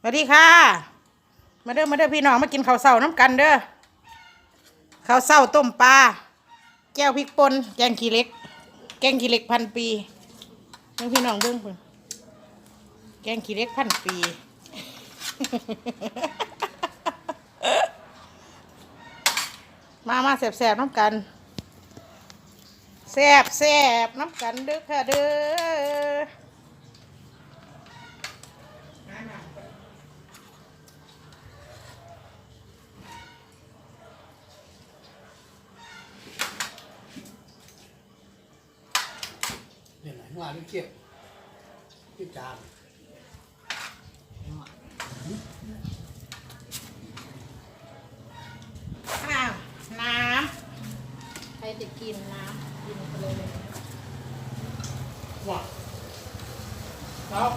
สวัสดีค่ะ มาเด้อมาเด้อพี่น้องมากินข้าวเช้าน้ำกันเด้อข้าวเช้าต้มปลาแก้วพริกป่นแกงขี้เล็ก แกงขี้เล็กพันปีเบิ่งพี่น้องเบิ่งเพิ่นแกงขี้เล็กพันปีมามาแสบๆน้ำกันแสบแสบน้ำกันเด้อค่ะเด้อ เนี่ยไหน ว่าไม่เกี่ยวที่จานอ้าวน้ำใครจะกินน้ำกินไปเลยว่าครับ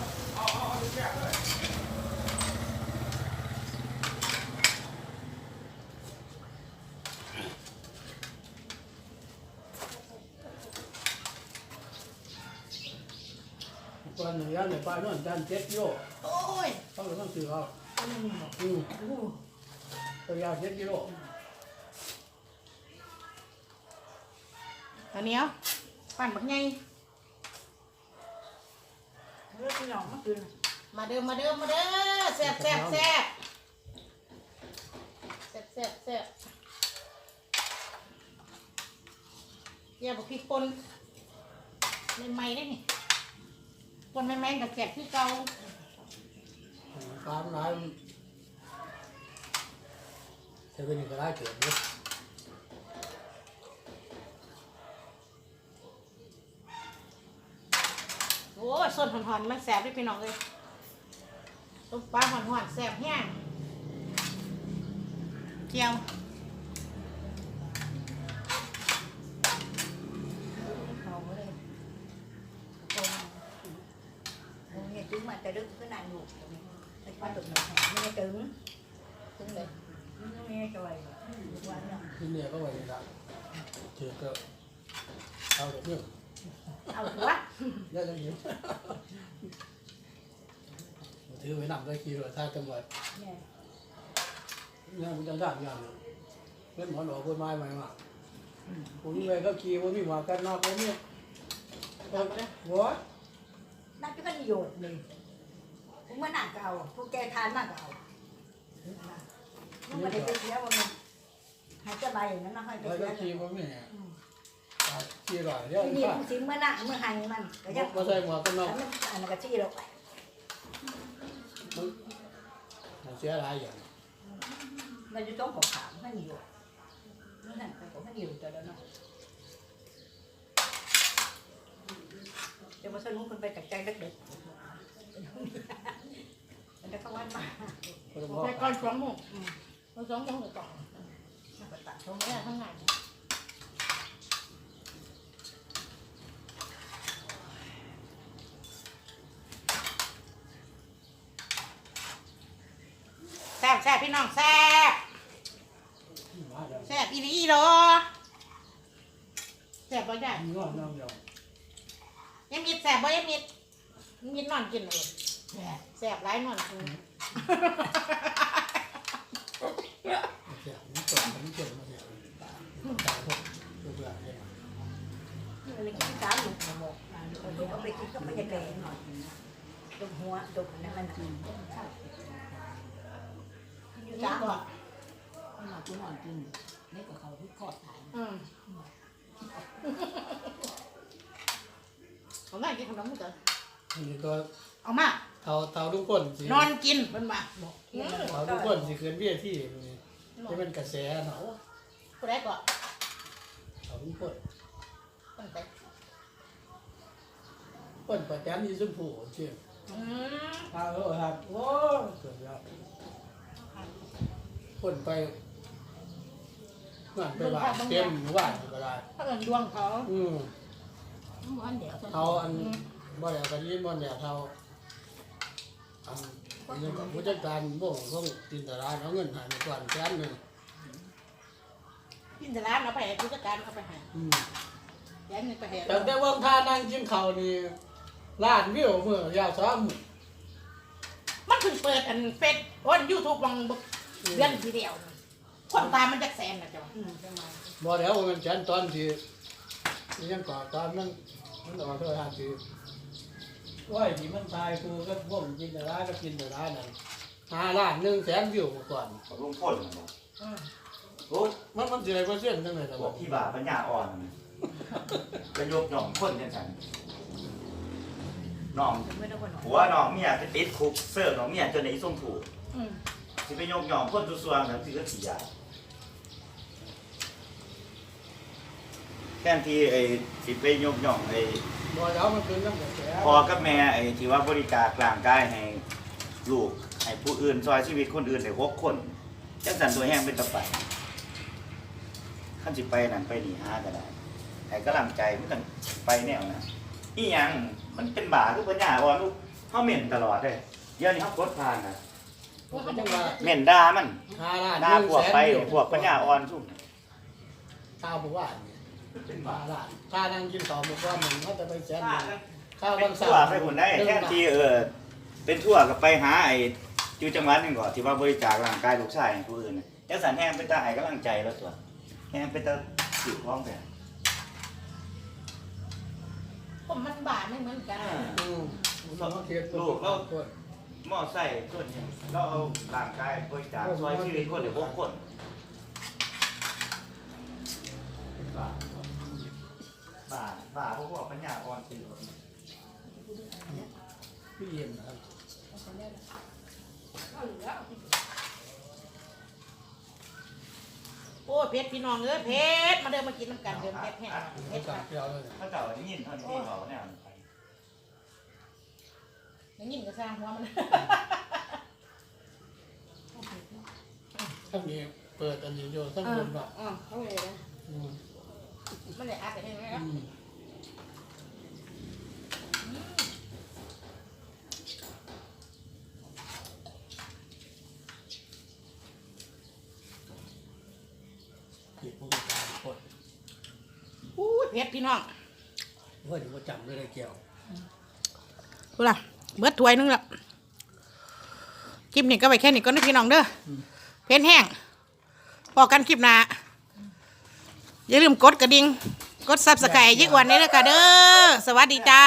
ตอนหนึ่งยันในป้ายนั่นจันเจ็ดกิโลโอ้ยเขาเลยต้องซื้อเขาอืมตัวยาวเจ็ดกิโลอันนี้เอาปั่นบักไงเลือกพี่น้องมากินมาเด้อมาเด้อมาเด้อแซ่บแซ่บแซ่บแซ่บแซ่บแซ่บอย่าบอกพี่ปนใหม่ๆได้นี่ ปนใหม่ๆกับแซ่บที่เก่าตามร้านเซเว่นก็ได้เกิดเลยโอ้ยส้นหอนๆมันแซ่บด้วยพี่น้องเลยต้มปลาหอนๆแซ่บแห้งเจียว เขาเลยตรง ตรงนี้ถึงมาจะดึกก็นานอยู่ตรงนี้ไอ้ป้าตรงนี้ไม่ถึงถึงเลยไม่จอยวันนี้ที่เนี่ยก็ไว้ในร้านถือก็เอาเดี๋ยว นี้เอาหัวเยอะจังเลยถือไว้นำได้ขี่รถท่าจังหวัดเนี่ยเนี่ยมันจะได้อย่างหนึงเพื่อนหมอหลอกคนไม้มามาผมไปก็ขี่ผมมีหัวกันนอกผมเนี่ยเอาไปเลยหัวน่าจะกันโยดเลยผมมาหนักเก่าพวกแกทานมากเก่ามันไม่ได้ไปเสียวันนึงหายจะใบนั้นนะให้ไปแล้วเสีก็ยขี่ผมเนี่ยอ่าขี่หล่อยเดี๋ยวนี่ข้ามันสิเมื่อหนักเมื่อหันมันก็ยังมาใส่หัวกันนอกมันอันนั้นก็ชี้เราไปมันเสียหลายอย่างมันจะต้องขอขามมันอยู่นั่นแหละก็มันอยู่แต่แล้วเนาะเดี๋ยว มาสนุกคนไปจากใจเด็กๆมันจะเข้าวัดมาก็ต้องบอกไปก่อนสองโมงเราสองโมงก่อนมาตัดตรงนี้ทั้งไหนแซ่บแซ่บพี่น้องแซ่บมาเดี๋ยวแซ่บอีหลีอีหรอแซ่บบ่ได้ ยวยังมีแซ่บบ่ยังมีมีนอนกินเลยแซ่บหลายนอนกินเสียมันตกมันเจ็บมาเสียตายตายพวกลูกหลานเนี่ยมันเลยกินสามหนุกหมกเอาไปกินก็ไม่ได้แก่หน่อยตรงหัวตรงนั้นมันกินอยู่จ้าก่อนเอามาคุณนอนกินเล็กกว่าเขาที่คอดถ่าย อืมเอาหน่อยกินขนมก่อนอันนี้ก็เอามา เท่าเท่าทุกคนสินอนกินมันมาเท่าทุกคนสิเกินเบี้ยที่นี่ที่เป็นกระแสเนาะผู้ใดก่อนเท่าทุกคนคนไปคนประจันที่สุภูเชื่ออืมพาเขาครับโอ้เกิดแล้วคนไปงานไปบ้านเต็มหมู่บ้านก็ได้ถ้าเกิดดวงเขาอืม ม้วนเดี๋ยวเท่าอันบ่ได้กันนี้บ่ได้เท่าอันนี้ก็ผู้จัดการบ่งของจินตราเอาเงินให้มาก่อนแสนหนึงกินแต่ร้านเอาไปให้ผู้จัดการเอาไปให้อืมแย่งเงินไปให้แต่แต่ว่าถ้านั่งกินข้าวนี่ล้านวิวมื้อยาวสองมื้อมันถึงงเปิดอันเฟซวันยูทูบวังบึกเดือนทีเดียวน่ะคนตามมันจักแสนนะจ๊ะอืมจังหวะบ่แล้วมันฉันตอนที่ ยังก่อตอนนั้นมันออกเท่าทางที่ว่าที่มันตายกูก็พวกกินแต่ร้านก็กินแต่ร้านนั่นห้าล้านหนึ่งแสนวิวมาก่อนของลุงพ่นน่ะบอกอืมโอ้ยมันมันสิได้เปอร์เซ็นต์จังได๋ล่ะบบ่อกพี่บ่าปัญญาอ่อนจะยกหน่องคนจังซั่นน้องไม่ต้องคนหน่อยหัวน้องเมียไปติดคุกเสิร์ฟน้องเมียจนได้ส่งถูกอืมสิไปยกหน่องคนตัวๆแบบที่ก็สิยา แทนที่ไอ้สิไปยกหน่องไอ้บ่แล้วมันเป็นน้ำกระแสพ่อกับแม่ไอ้ที่ว่าบริการกลางกายให้ลูกให้ผู้อื่นซอยชีวิตคนอื่นได้หกคนจังสันตัวแห้งเป็นตะไปขั้นสิไปนั่นไปนี่หาก็ได้ให้กำลังใจมันกันไปแนวนะอีหยังมันเป็นบาคือปัญญาอ่อนลูกเฮาเหม็นตลอดเลยเดี๋ยวนี้เฮากดผ่านนะมันก็จังว่าเหม็นด่ามันห้าล้านด่าพวกไปพวกปัญญาอ่อนซุ่มข้าวบ่ว่านี่เป็นห้าบาล้านถ้านั่งกินต่อหมดว่ามันเขาจะไปแสนหนึ่งข้าวเป็บานงทั่วไปหุ่นได้แค่ที่เออเป็นทั่วก็ไปหาไอ้อยู่จังหวัดหนึงก่อนที่ว่าบริจาคร่างกายลูกชายให้ผู้อื่นน่ะจังสันแห้งเป็นตาให้กำลังใจแล้วตัวแห้งเป็นตาสิวท้องแต่ผมมันบาทไม่เหมือนกันอืมเขาเทียบลูกเราหม้อไส้ส่วนหนึ่งเราเอาร่างกายบริจาคซอยชีวิตคนเดี๋ยวหกคน บ้าบ้าบ้าเพราะว่าปัญญาอ่อนตื่นพี่เย็นนะครับโอ้เพชรพี่น้องเอ้ยเพชรมาเดินมากินน้ำกันเดินเพชรแห้งเพเขาชรจับเปรี้ยวเลยถ้าเก่าได้ยินเท่านี้เขาเนี่ยอย่างนี้มันก็สร้างหัวมันทั้งนี้เปิดอันนี้อยู่ทั้งบนว่าอ่าเขาเลยนะอื มมันเลยอัดไปให้ไหมคอืรับมผิดผู้จัดการกดอู้ยเพชรพี่น้องว่าเดี๋ยวว่าจำไม่ได้เกี่ยวดูล่ะเบิดถ้วยนึงละคลิปนี้ก็ไปแค่นี้ก็นะพี่น้องเด้ออเพชรแห้งพอกันคลิปหน้า อย่าลืมกดกระดิ่ง กดซับสไครต์ยิ่งอ้วนนี้เลยค่ะเด้อ สวัสดีจ้า